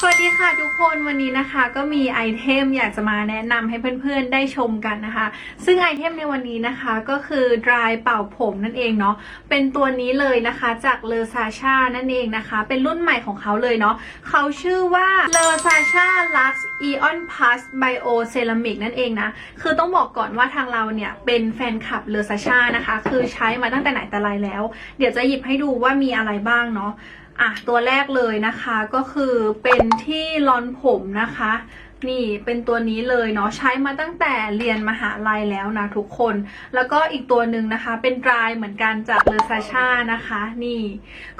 สวัสดีค่ะทุกคนวันนี้นะคะก็มีไอเทมอยากจะมาแนะนำให้เพื่อนๆได้ชมกันนะคะ ซึ่งไอเทมในวันนี้นะคะก็คือ dry เป่าผมนั่นเองเนาะเป็นตัวนี้เลยนะคะจากเลอซาชานั่นเองนะคะ เป็นรุ่นใหม่ของเขาเลยเนาะเขาชื่อว่าเลอซาชา Lux Eon Plus Bio Ceramic นั่นเองนะคือต้องบอกก่อนว่าทางเราเนี่ยเป็นแฟนคลับเลอซาชานะคะ คือใช้มาตั้งแต่ไหนแต่ไรแล้ว เดี๋ยวจะหยิบให้ดูว่ามีอะไรบ้างเนาะ อะตัวแรกเลยนะคะก็คือเป็นที่รอนผมนะคะ นี่เป็นตัวนี้เลยเนาะใช้มาตั้งแต่เรียนมหาลัยแล้วนะทุกคน แล้วก็อีกตัวหนึ่งนะคะ เป็นดรายเหมือนกันจากเลอซาชานะคะ นี่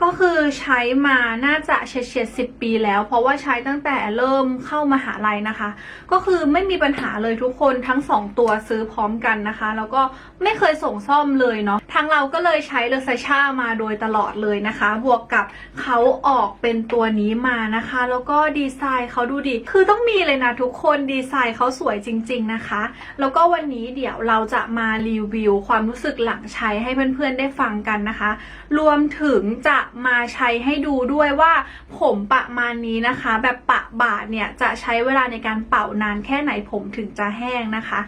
ก็คือใช้มาน่าจะเฉียดเฉียดสิบปีแล้ว เพราะว่าใช้ตั้งแต่เริ่มเข้ามหาลัยนะคะ ก็คือไม่มีปัญหาเลยทุกคนทั้งสองตัวซื้อพร้อมกันนะคะ แล้วก็ไม่เคยส่งซ่อมเลยเนาะทางเราก็เลยใช้เลอซาชามาโดยตลอดเลยนะคะ บวกกับเขาออกเป็นตัวนี้มานะคะ แล้วก็ดีไซน์เขาดูดีคือต้องมีเลยนะทุกคนดีไซน์เขาสวยจริง ๆนะคะ แล้วก็วันนี้เดี๋ยวเราจะมารีวิวความรู้สึกหลังใช้ให้เพื่อนๆได้ฟังกันนะคะ รวมถึงจะมาใช้ให้ดูด้วยว่าผมประมาณนี้นะคะ แบบปะบาดเนี่ยจะใช้เวลาในการเป่านานแค่ไหนผมถึงจะแห้งนะคะ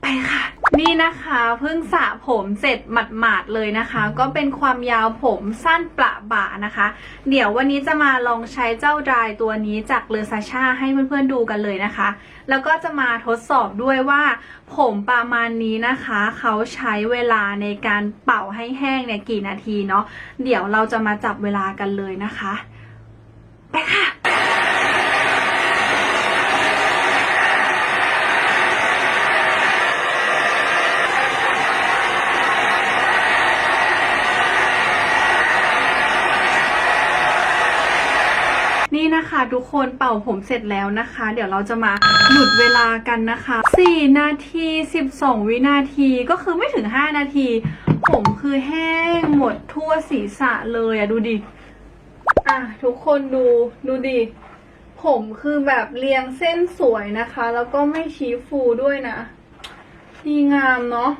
ไปค่ะ นี่นะคะเพิ่งสระผมเสร็จหมาดๆเลยนะคะ ก็เป็นความยาวผมสั้นประบ่านะคะ เดี๋ยววันนี้จะมาลองใช้เจ้าดรายตัวนี้จากเลอซาชาให้เพื่อนๆดูกันเลยนะคะ แล้วก็จะมาทดสอบด้วยว่า ผมประมาณนี้นะคะ เขาใช้เวลาในการเป่าให้แห้งเนี่ยกี่นาทีเนาะเดี๋ยวเราจะมาจับเวลากันเลยนะคะ ไปค่ะ นี่นะ ค่ะทุกคนเป่าผมเสร็จแล้วนะคะ เดี๋ยวเราจะมาหยุดเวลากันนะคะ 4 นาที 12 วินาทีก็คือไม่ถึง 5 นาที ผมคือแห้งหมดทั่วศีรษะเลยอะดูดิ อะทุกคนดูดูดิ ผมคือแบบเรียงเส้นสวยนะคะ แล้วก็ไม่ชี้ฟูด้วยนะดีงามเนาะ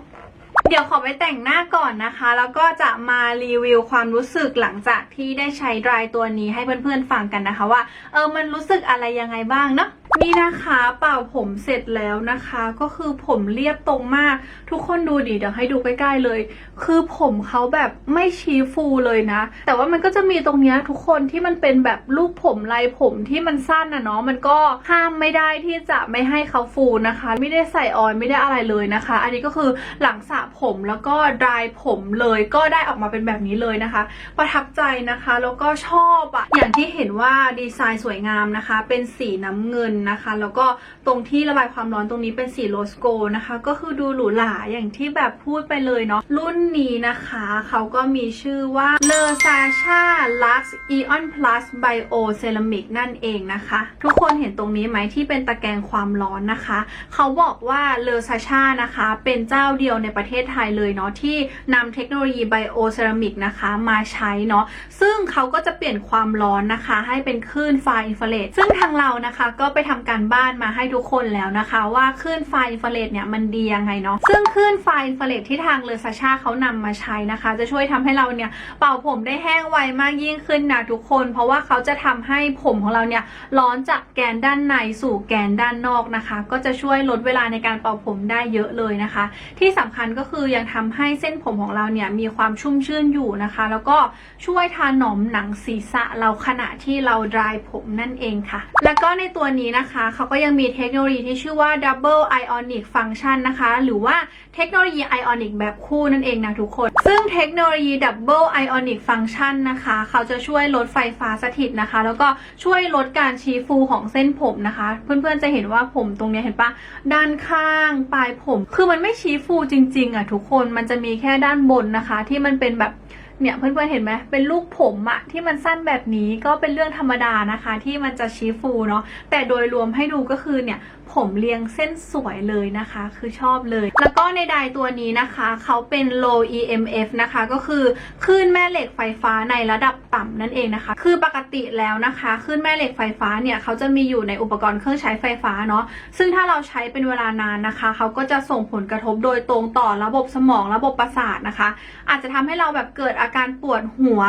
เดี๋ยวขอไปแต่งหน้าก่อนนะคะ แล้วก็จะมารีวิวความรู้สึกหลังจากที่ได้ใช้ดรายตัวนี้ให้เพื่อนๆฟังกันนะคะว่า เออมันรู้สึกอะไรยังไงบ้างเนาะนี่นะคะเป่าผมเสร็จแล้วนะคะ ก็คือผมเรียบตรงมาก ทุกคนดูดิเดี๋ยวให้ดูใกล้ๆเลย คือผมเขาแบบไม่ชี้ฟูเลยนะ แต่ว่ามันก็จะมีตรงเนี้ยทุกคนที่มันเป็นแบบลูกผมลายผมที่มันสั้นนะเนาะมันก็ห้ามไม่ได้ที่จะไม่ให้เขาฟูนะคะ ไม่ได้ใส่ออยล์ไม่ได้อะไรเลยนะคะ อันนี้ก็คือหลังสระผมแล้วก็ดรายผมเลยก็ได้ออกมาเป็นแบบนี้เลยนะคะ ประทับใจนะคะแล้วก็ชอบอะอย่างที่เห็นว่าดีไซน์สวยงามนะคะ เป็นสีน้ำเงินนะคะ แล้วก็ตรงที่ระบายความร้อนตรงนี้เป็นสีโรสโกนะคะ ก็คือดูหรูหราอย่างที่แบบพูดไปเลยเนาะรุ่นนี้นะคะเขาก็มีชื่อว่า l e s a c h a Lux Eon Plus Bio Ceramic นั่นเองนะคะ ทุกคนเห็นตรงนี้ไหมที่เป็นตะแกรงความร้อนนะคะ เขาบอกว่า l e s a c h a นะคะ เป็นเจ้าเดียวในประเทศไทยเลยเนาะที่นำเทคโนโลยี Bio Ceramic นะคะมาใช้เนาะซึ่งเขาก็จะเปลี่ยนความร้อนนะคะ ให้เป็นคลื่นไฟอินฟราเรดซึ่งทางเรานะคะก็ไปทำการบ้านมาให้ทุกคนแล้วนะคะ ว่าคลื่นไฟอินฟราเรดเนี่ยมันดียังไงเนาะซึ่งคลื่นไฟอินฟราเรดที่ทางเลอซาชาเขานำมาใช้นะคะ จะช่วยทำให้เราเนี่ยเป่าผมได้แห้งไวมากยิ่งขึ้นนะทุกคน เพราะว่าเขาจะทำให้ผมของเราเนี่ยร้อนจากแกนด้านในสู่แกนด้านนอกนะคะ ก็จะช่วยลดเวลาในการเป่าผมได้เยอะเลยนะคะ ที่สำคัญก็คือือยังทำให้เส้นผมของเราเนี่ยมีความชุ่มชื่นอยู่นะคะ แล้วก็ช่วยทาหนอมหนังศีรษะเราขณะที่เราดรายผมนั่นเองค่ะ แล้วก็ในตัวนี้นะคะเขาก็ยังมีเทคโนโลยีที่ชื่อว่า Double Ionic Function นะคะ หรือว่าเทคโนโลยี Ionic แบบคู่นั่นเองนะทุกคน ซึ่งเทคโนโลยี Double Ionic Function นะคะ เขาจะช่วยลดไฟฟ้าสถิตนะคะ แล้วก็ช่วยลดการชี้ฟูของเส้นผมนะคะ เพื่อนๆจะเห็นว่าผมตรงนี้เห็นปะด้านข้างปลายผม คือมันไม่ชี้ฟูจริงๆอะทุกคนมันจะมีแค่ด้านบนนะคะ ที่มันเป็นแบบเนี่ยเพื่อนๆเห็นไหมเป็นลูกผมอะที่มันสั้นแบบนี้ก็เป็นเรื่องธรรมดานะคะ ที่มันจะชี้ฟูเนาะแต่โดยรวมให้ดูก็คือเนี่ย ผมเรียงเส้นสวยเลยนะคะ คือชอบเลย แล้วก็ในดร์ตัวนี้นะคะ เขาเป็น low EMF นะคะ ก็คือคลื่นแม่เหล็กไฟฟ้าในระดับต่ำนั่นเองนะคะ คือปกติแล้วนะคะคลื่นแม่เหล็กไฟฟ้าเนี่ยเขาจะมีอยู่ในอุปกรณ์เครื่องใช้ไฟฟ้าเนาะ ซึ่งถ้าเราใช้เป็นเวลานานนะคะ เขาก็จะส่งผลกระทบโดยตรงต่อระบบสมองระบบประสาทนะคะ อาจจะทำให้เราแบบเกิดอาการปวดหัว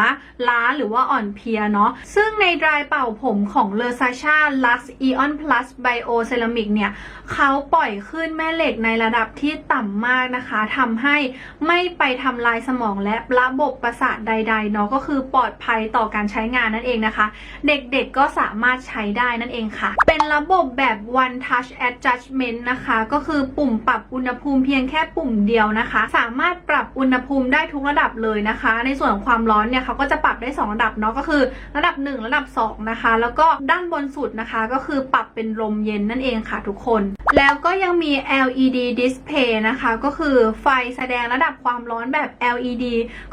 ล้าหรือว่าอ่อนเพลียเนาะ ซึ่งในดายเป่าผมของเลอซาชาลักซ์อีออนพลัสไบโอเซรามิกเนี่ยเขาปล่อยขึ้นแม่เหล็กในระดับที่ต่ำมากนะคะทำให้ไม่ไปทำลายสมองและระบบประสาทใดๆเนาะก็คือปลอดภัยต่อการใช้งานนั่นเองนะคะ เด็กๆก็สามารถใช้ได้นั่นเองค่ะ เป็นระบบแบบ one touch adjustment นะคะ ก็คือปุ่มปรับอุณหภูมิเพียงแค่ปุ่มเดียวนะคะ สามารถปรับอุณหภูมิได้ทุกระดับเลยนะคะ ในส่วนของความร้อนเนี่ยเขาก็จะปรับได้ 2 ระดับเนาะก็คือ ระดับ 1 ระดับ 2 นะคะ แล้วก็ด้านบนสุดนะคะ ก็คือปรับเป็นลมเย็นนั่นเองค่ะทุกคน แล้วก็ยังมี LED display นะคะ ก็คือไฟแสดงระดับความร้อนแบบ LED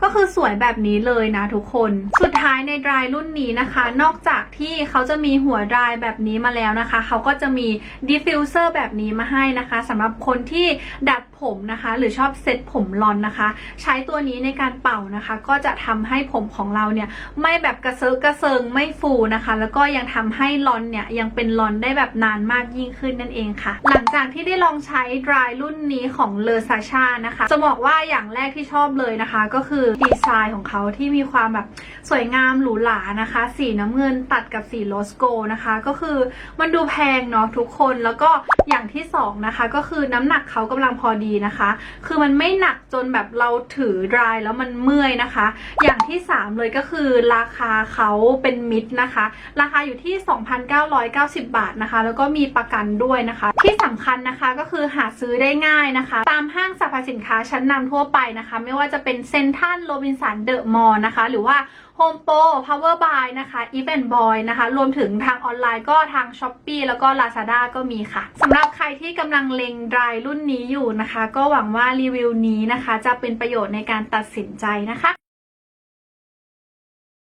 ก็คือสวยแบบนี้เลยนะทุกคน สุดท้ายในดรายรุ่นนี้นะคะ นอกจากที่เขาจะมีหัวดรายแบบนี้มาแล้วนะคะ เขาก็จะมีดิฟฟิวเซอร์แบบนี้มาให้นะคะสำหรับคนที่ดัดผมนะคะ หรือชอบเซ็ตผมลอนนะคะ ใช้ตัวนี้ในการเป่านะคะ ก็จะทำให้ผมของเราเนี่ยไม่แบบกระเซิร์กระเซิงไม่ฟูนะคะ แล้วก็ยังทำให้ลอนเนี่ยยังเป็นลอนได้แบบนานมากยิ่งขึ้นนั่นเองค่ะ หลังจากที่ได้ลองใช้ดรายรุ่นนี้ของเลอซาชานะคะ จะบอกว่าอย่างแรกที่ชอบเลยนะคะ ก็คือดีไซน์ของเขาที่มีความแบบสวยงามหรูหรานะคะ สีน้ำเงินตัดกับสีโรสโกนะคะ ก็คือมันดูแพงเนาะทุกคนแล้วก็อย่างที่สองนะคะ ก็คือน้ำหนักเขากำลังพอดีนะคะ คือมันไม่หนักจนแบบเราถือดรายแล้วมันเมื่อยนะคะ อย่างที่3เลยก็คือราคาเขาเป็นมิตรนะคะ ราคาอยู่ที่ 2,990 บาทนะคะ แล้วก็มีประกันด้วยนะคะ ที่สำคัญนะคะก็คือหาซื้อได้ง่ายนะคะ ตามห้างสรรพสินค้าชั้นนำทั่วไปนะคะ ไม่ว่าจะเป็นเซนทันโรบินสันเดอะมอลนะคะ หรือว่า Home Pro Power Buy นะคะ e v e n Boy นะคะ รวมถึงทางออนไลน์ก็ทาง s h อ p e e แล้วก็ Lazada ก็มีค่ะ สำหรับใครที่กำลังเล็งดรายรุ่นนี้อยู่นะคะ ก็หวังว่ารีวิวนี้นะคะ จะเป็นประโยชน์ในการตัดสินใจนะคะ